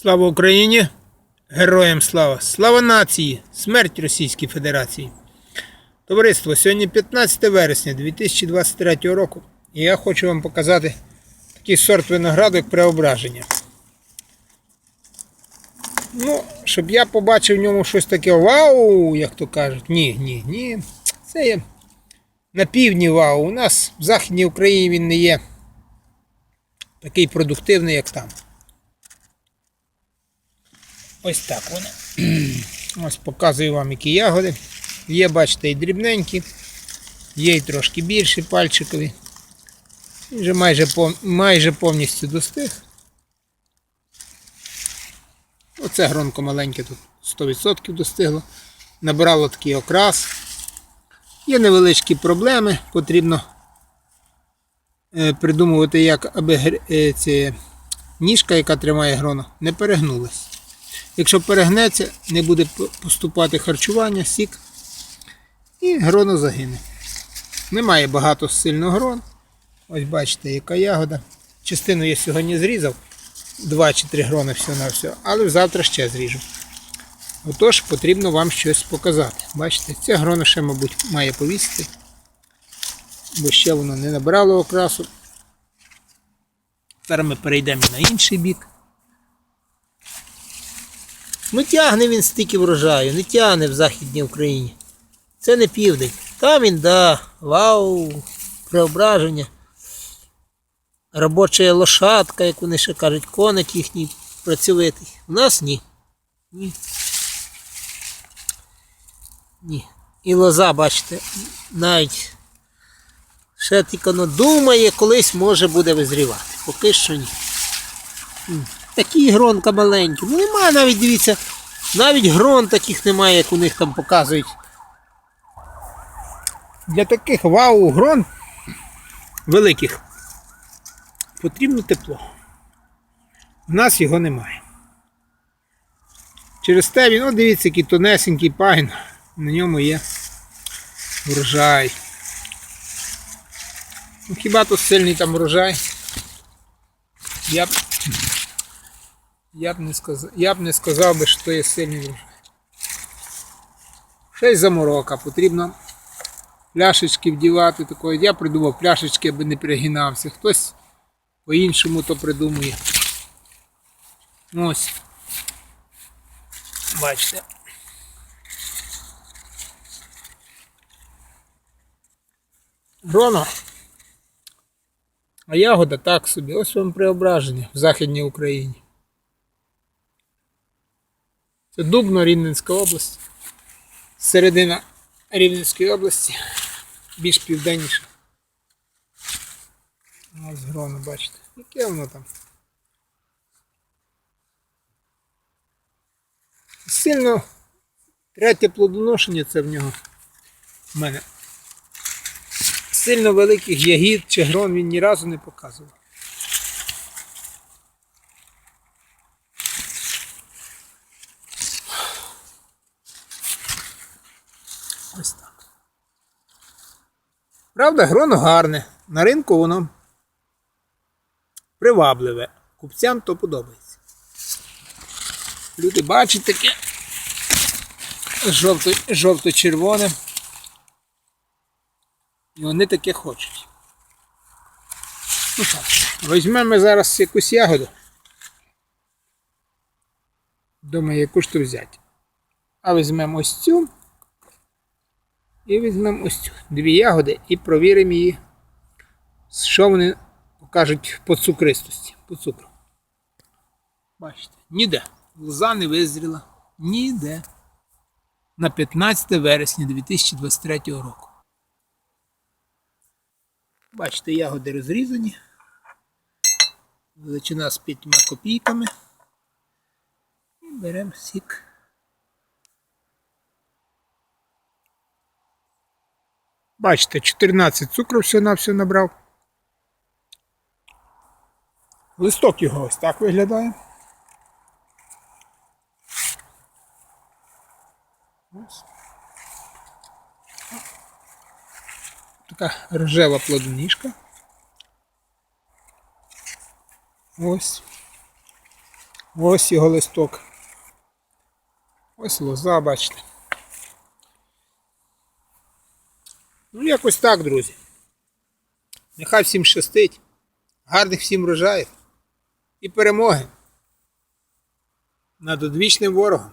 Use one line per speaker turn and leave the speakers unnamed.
Слава Україні! Героям слава! Слава нації! Смерть Російській Федерації! Товариство, сьогодні 15 вересня 2023 року. І я хочу вам показати такий сорт винограду, як преображення. Ну, щоб я побачив в ньому щось таке вау, як то кажуть. Ні, ні, ні. Це є на півдні вау. У нас в Західній Україні він не є такий продуктивний, як там. Ось так воно. Ось показую вам, які ягоди. Є, бачите, і дрібненькі, є і трошки більші пальчикові. Він вже майже, майже повністю достиг. Оце гронко маленьке тут 100% достигло. Набрало такий окрас. Є невеличкі проблеми, потрібно е, придумувати, як аби е, ця ніжка, яка тримає гроно, не перегнулась. Якщо перегнеться, не буде поступати харчування, сік, і гроно загине. Немає багато сильно грон. Ось бачите, яка ягода. Частину я сьогодні зрізав, 2 чи 3 грони всього на все, але завтра ще зріжу. Отож, потрібно вам щось показати. Бачите, це гроно ще, мабуть, має повісити, бо ще воно не набрало окрасу. Зараз ми перейдемо на інший бік. Ну тягне він стільки врожаю, не тягне в Західній Україні. Це не південь. Там він, да, вау, преображення. Робоча лошадка, як вони ще кажуть, коник їхній працьовитий. У нас ні. Ні. Ні. І лоза, бачите, навіть ще тільки воно думає, колись може буде визрівати. Поки що ні. Такі гронка маленькі. Ну немає навіть, дивіться, навіть грон таких немає, як у них там показують. Для таких вау грон великих потрібно тепло. У нас його немає. Через те він, о, дивіться, який тонесенький пагін, на ньому є врожай. Ну, хіба то сильний там врожай? Я б, я б, не, сказав, я б не сказав би, що є сильний врожай. Й заморока, потрібно пляшечки вдівати такої. Я придумав пляшечки, аби не перегинався. Хтось по-іншому то придумує. Ось. Бачите. Гроно. А ягода так собі. Ось вам преображення в Західній Україні. Це Дубно Рівненська область. Середина Рівненської області. Більш південніше. Ось гроно, бачите. Яке воно там? Сильно третє плодоношення це в нього в мене. Сильно великих ягід чи грон він ні разу не показував. Ось так. Правда, гроно гарне. На ринку воно привабливе. Купцям то подобається. Люди бачать таке жовто, жовто-червоне. І вони таке хочуть. Ну так, візьмемо зараз якусь ягоду. Думаю, яку ж то взяти. А візьмемо ось цю. І візьмемо ось. Дві ягоди і провіримо її. Що вони покажуть по цукристості, по цукру. Бачите, ніде. Лоза не визріла. Ніде. На 15 вересня 2023 року. Бачите, ягоди розрізані. Величина з 5 копійками. І беремо сік. Бачите, 14 цукру все на все набрав. Листок його ось так виглядає. Ось. Така рожева плодоніжка. Ось. Ось його листок. Ось лоза, бачите. Ну, якось так, друзі. Нехай всім щастить. Гарних всім врожаїв і перемоги над одвічним ворогом.